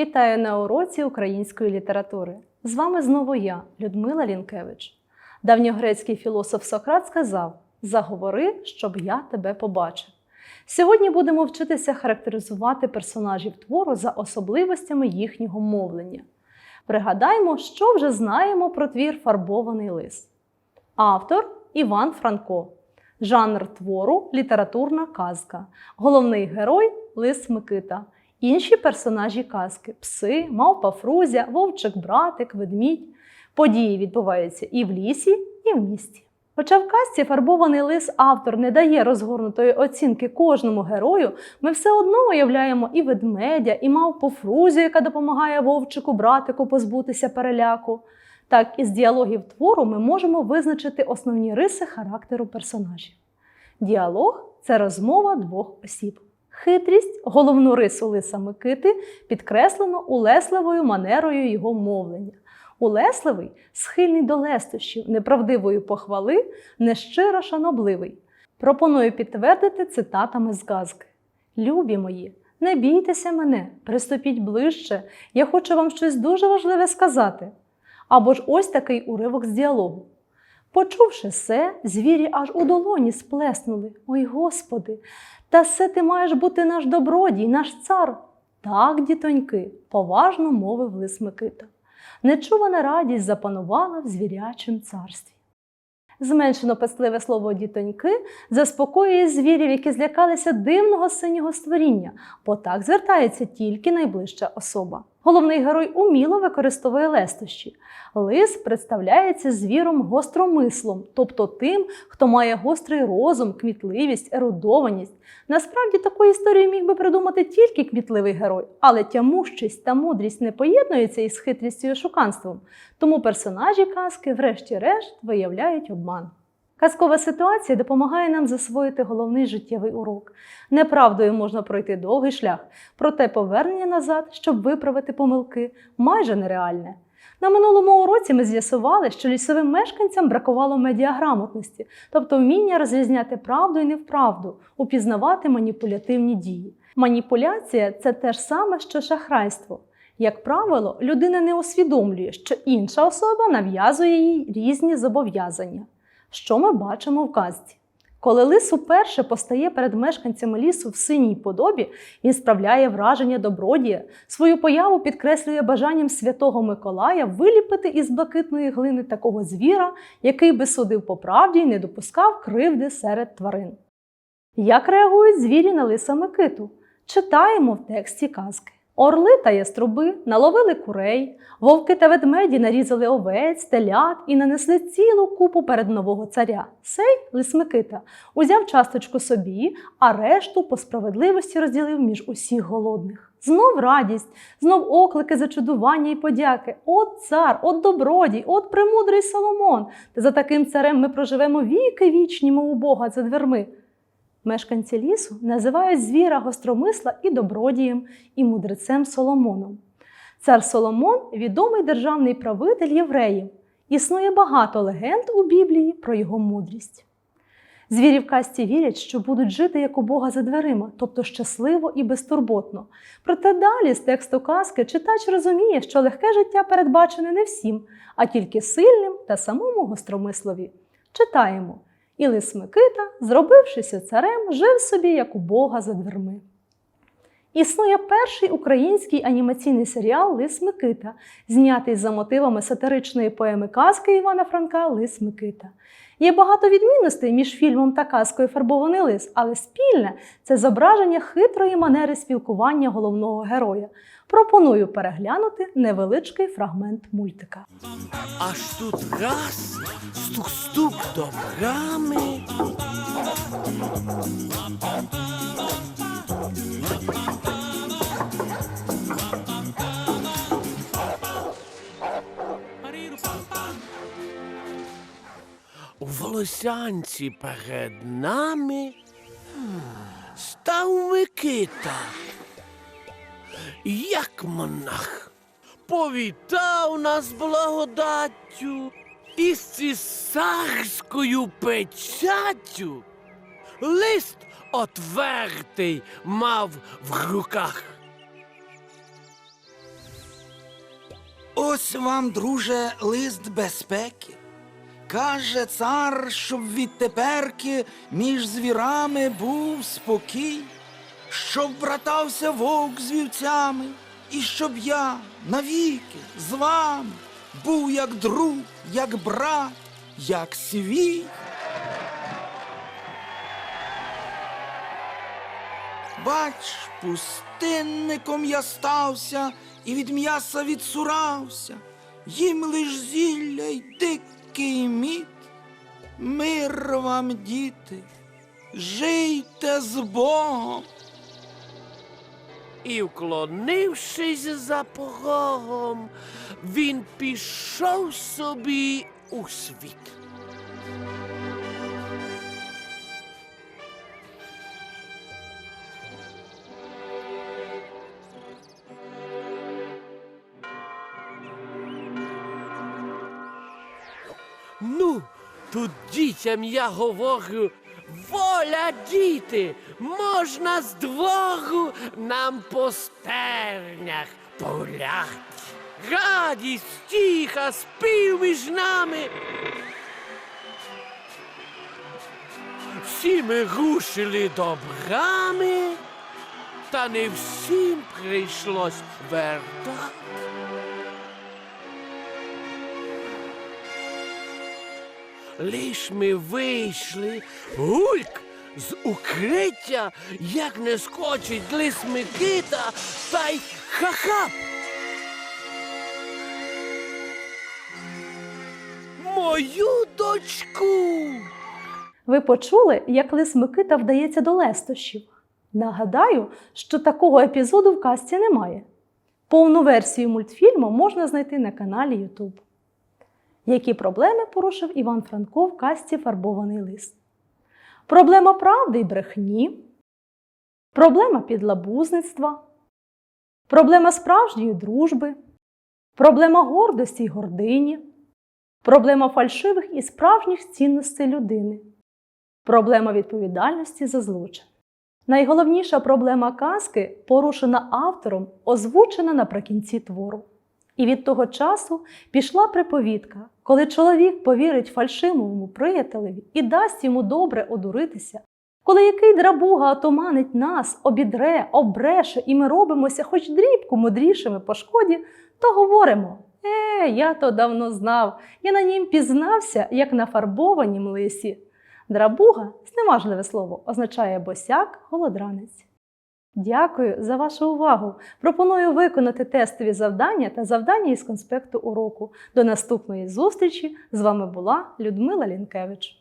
Вітаю на уроці української літератури. З вами знову я, Людмила Лінкевич. Давньогрецький філософ Сократ сказав: Заговори, щоб я тебе побачив. Сьогодні будемо вчитися характеризувати персонажів твору за особливостями їхнього мовлення. Пригадаймо, що вже знаємо про твір Фарбований лис. Автор Іван Франко. Жанр твору літературна казка. Головний герой Лис Микита. Інші персонажі казки пси, мавпа Фрузя, вовчик братик, ведмідь. Події відбуваються і в лісі, і в місті. Хоча в казці фарбований лис автор не дає розгорнутої оцінки кожному герою, ми все одно уявляємо і ведмедя, і мавпу Фрузю, яка допомагає вовчику братику позбутися переляку. Так, із діалогів твору ми можемо визначити основні риси характеру персонажів. Діалог це розмова двох осіб. Хитрість, головну рису лиса Микити, підкреслено улесливою манерою його мовлення. Улесливий схильний до лестощів, неправдивої похвали, нещиро шанобливий. Пропоную підтвердити цитатами з казки. Любі мої, не бійтеся мене, приступіть ближче, я хочу вам щось дуже важливе сказати. Або ж ось такий уривок з діалогу. Почувши все, звірі аж у долоні сплеснули. Ой Господи, та все ти маєш бути наш добродій, наш цар. Так, дітоньки, поважно мовив лис Микита. Нечувана радість запанувала в звірячім царстві. Зменшено пестливе слово дітоньки заспокоює звірів, які злякалися дивного синього створіння, бо так звертається тільки найближча особа. Головний герой уміло використовує лестощі. Лис представляється звіром гостромислом, тобто тим, хто має гострий розум, кмітливість, ерудованість. Насправді такої історії міг би придумати тільки кмітливий герой, але тямущість та мудрість не поєднуються із хитрістю і шуканством. Тому персонажі казки, врешті-решт, виявляють обман. Казкова ситуація допомагає нам засвоїти головний життєвий урок. Неправдою можна пройти довгий шлях, проте повернення назад, щоб виправити помилки, майже нереальне. На минулому уроці ми з'ясували, що лісовим мешканцям бракувало медіаграмотності, тобто вміння розрізняти правду і невправду, упізнавати маніпулятивні дії. Маніпуляція це те ж саме, що шахрайство. Як правило, людина не усвідомлює, що інша особа нав'язує їй різні зобов'язання. Що ми бачимо в казці? Коли лис уперше постає перед мешканцями лісу в синій подобі, він справляє враження добродія, свою появу підкреслює бажанням святого Миколая виліпити із блакитної глини такого звіра, який би судив по правді і не допускав кривди серед тварин. Як реагують звірі на лиса Микиту? Читаємо в тексті казки. Орли та яструби наловили курей, вовки та ведмеді нарізали овець, телят і нанесли цілу купу перед нового царя. Сей лис Микита узяв часточку собі, а решту по справедливості розділив між усіх голодних. Знов радість, знов оклики зачудування і подяки. От цар, от добродій, от премудрий Соломон. За таким царем ми проживемо віки вічні, мов у Бога за дверми. Мешканці лісу називають звіра гостромисла і добродієм, і мудрецем Соломоном. Цар Соломон відомий державний правитель євреїв. Існує багато легенд у Біблії про його мудрість. Звірі в казці вірять, що будуть жити як у Бога за дверима, тобто щасливо і безтурботно. Проте далі з тексту казки читач розуміє, що легке життя передбачене не всім, а тільки сильним та самому гостромислові. Читаємо. І лис Микита, зробившися царем, жив собі як у Бога за дверми. Існує перший український анімаційний серіал Лис Микита, знятий за мотивами сатиричної поеми казки Івана Франка Лис Микита. Є багато відмінностей між фільмом та казкою Фарбований лис, але спільне це зображення хитрої манери спілкування головного героя. Пропоную переглянути невеличкий фрагмент мультика. Аж тут раз, стук-стук до брами. У волосянці перед нами став Микита. Як монах повітав нас благодаттю і з цісарською печаттю лист отвертий мав в руках. Ось вам, друже, лист безпеки. Каже цар, щоб відтеперки між звірами був спокій, щоб братався вовк з вівцями, і щоб я навіки з вами був як друг, як брат, як свій. Бач, пустинником я стався і від м'яса відсурався, їм лиш зілля й дикий мід. Мир вам, діти, жийте з Богом. І, вклонившись за порогом, він пішов собі у світ. Ну, тут дітям я говорю, воля діти, можна з двору нам по стернях погулять. Радість, тіха, спів між нами. Всі ми рушили до брами, та не всім прийшлось вертати. Лиш ми вийшли, гульк з укриття, як не скочить лис Микита, та й хахап. Мою дочку. Ви почули, як лис Микита вдається до лестощів? Нагадаю, що такого епізоду в казці немає. Повну версію мультфільму можна знайти на каналі YouTube. Які проблеми порушив Іван Франко в казці Фарбований лист? Проблема правди й брехні, проблема підлабузництва, проблема справжньої дружби, проблема гордості й гордині, проблема фальшивих і справжніх цінностей людини, проблема відповідальності за злочин. Найголовніша проблема казки, порушена автором, озвучена наприкінці твору. І від того часу пішла приповідка, коли чоловік повірить фальшивому приятелеві і дасть йому добре одуритися, коли який драбуга отоманить нас, обідре, обреше, і ми робимося хоч дрібку мудрішими по шкоді, то говоримо: Е, я то давно знав, я на нім пізнався, як на фарбованім лисі. Драбуга, зневажливе слово, означає босяк, голодранець. Дякую за вашу увагу. Пропоную виконати тестові завдання та завдання із конспекту уроку. До наступної зустрічі з вами була Людмила Лінкевич.